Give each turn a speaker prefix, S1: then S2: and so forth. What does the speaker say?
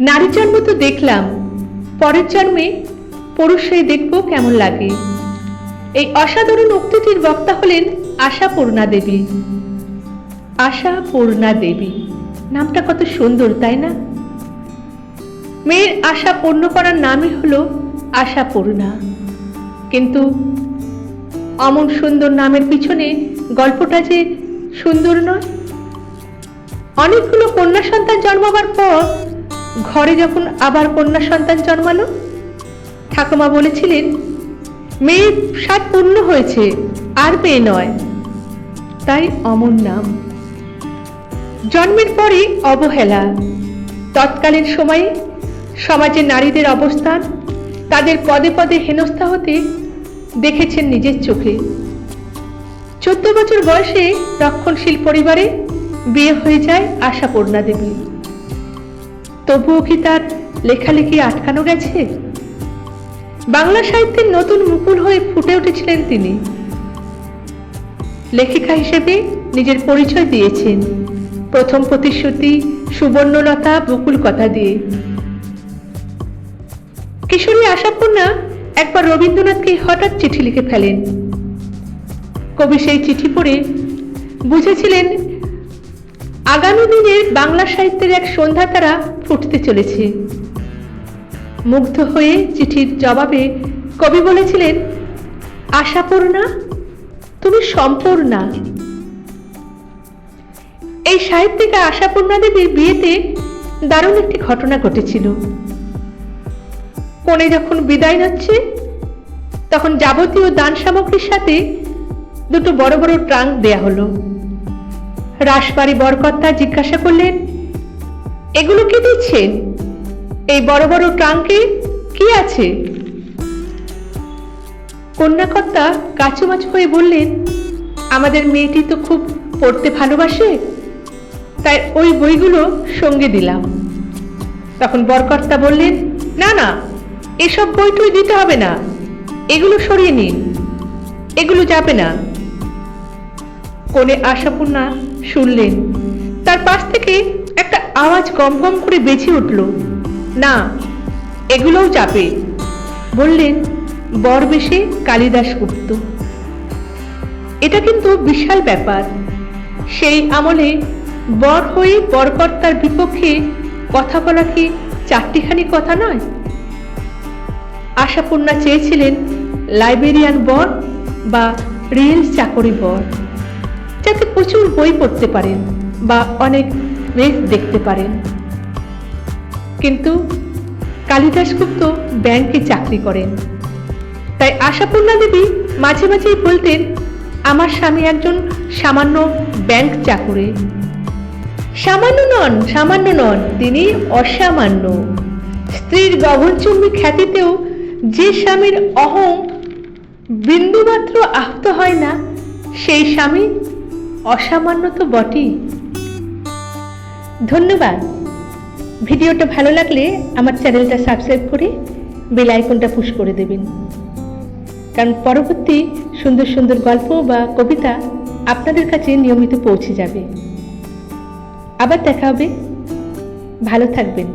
S1: নারী জন্ম তো দেখলাম, পরের জন্মে পুরুষ দেখব কেমন লাগে। এই অসাধারণ উক্তিটির বক্তা হলেন আশা পূর্ণা দেবী। আশা পূর্ণা দেবী, নামটা কত সুন্দর, তাই না? মেয়ের আশা পূর্ণ করার নামই হলো আশা পূর্ণা কিন্তু অমন সুন্দর নামের পিছনে গল্পটা যে সুন্দর নয়। অনেকগুলো কন্যা সন্তান জন্মাবার পর ঘরে যখন আবার কন্যা সন্তান জন্মালো, ঠাকুমা বলেছিলেন মেয়ের সাত পূর্ণ হয়েছে, আর মেয়ে নয়। তাই অমর নাম। জন্মের পরে অবহেলা। তৎকালীন সময়ে সমাজে নারীদের অবস্থান তাদের পদে পদে হেনস্থা হতে দেখেছেন নিজের চোখে। চোদ্দ বছর বয়সে রক্ষণশীল পরিবারে বিয়ে হয়ে যায় আশাপূর্ণা দেবী। তবুও কি তার লেখালেখি আটকানো গেছে? বাংলা সাহিত্যের নতুন মুকুল হয়ে ফুটে উঠেছিলেন তিনি। লেখিকা হিসেবে নিজের পরিচয় দিয়েছেন। প্রথম প্রতিশ্রুতি সুবর্ণলতা বকুল কথা দিয়ে। কিশোরী আশাপূর্ণা একবার রবীন্দ্রনাথকে হঠাৎ চিঠি লিখে ফেলেন। কবি সেই চিঠি পড়ে বুঝেছিলেন আগামী দিনের বাংলা সাহিত্যের এক সন্ধ্যা তারা ফুটতে চলেছে। মুগ্ধ হয়ে চিঠির জবাবে কবি বলেছিলেন আশাপূর্ণা তুমি সম্পূর্ণা। এই সাহিত্যিকা আশাপূর্ণা দেবীর বিয়েতে দারুণ একটি ঘটনা ঘটেছিল। কনে যখন বিদায় হচ্ছে তখন যাবতীয় দান সামগ্রীর সাথে দুটো বড় বড় ট্রাঙ্ক দেয়া হলো। রাসবাড়ি বরকর্তা জিজ্ঞাসা করলেন, এগুলো কি দিচ্ছেন? এই বড় বড় ট্রাঙ্কে কি আছে? কন্যাকর্তা কাচুমাচু হয়ে বললেন, আমাদের মেয়েটি তো খুব পড়তে ভালোবাসে, তাই ওই বইগুলো সঙ্গে দিলাম। তখন বরকর্তা বললেন, না না, এসব বই টই দিতে হবে না, এগুলো সরিয়ে নিন, এগুলো যাবে না। কোণে আশাপূর্ণা শুনলেন। তার পাশ থেকে একটা আওয়াজ গম গম করে বেঁচে উঠল। না, এগুলোও চাপে। বললেন বর বেশে কালিদাস গুপ্ত। এটা কিন্তু বিশাল ব্যাপার। সেই আমলে বর হয়ে বরকর্তার বিপক্ষে কথা বলা কি চারটিখানি কথা নয়? আশাপূর্ণা চেয়েছিলেন লাইব্রেরিয়ান বর বা রিয়েল চাকরি বর। যাতে প্রচুর বই পড়তে পারেন বা অনেক মেঘ দেখতে পারেন। কিন্তু কালিদাস গুপ্ত ব্যাংকে চাকরি করেন। তাই আশাপূর্ণা দেবী মাঝে মাঝেই বলতেন, আমার স্বামী একজন সামান্য ব্যাংক চাকুরে। সামান্য নন সামান্য নন, তিনি অসামান্য। স্ত্রীর গগনচুম্বী খ্যাতিতেও যে স্বামীর অহং বিন্দুমাত্র আহত হয় না, সেই স্বামী অসামান্য তো বটেই। ধন্যবাদ। ভিডিওটা ভালো লাগলে আমার চ্যানেলটা সাবস্ক্রাইব করে বেল আইকনটা পুশ করে দেবেন। কারণ পরবর্তী সুন্দর সুন্দর গল্প বা কবিতা আপনাদের কাছে নিয়মিত পৌঁছে যাবে। আবার দেখা হবে। ভালো থাকবেন।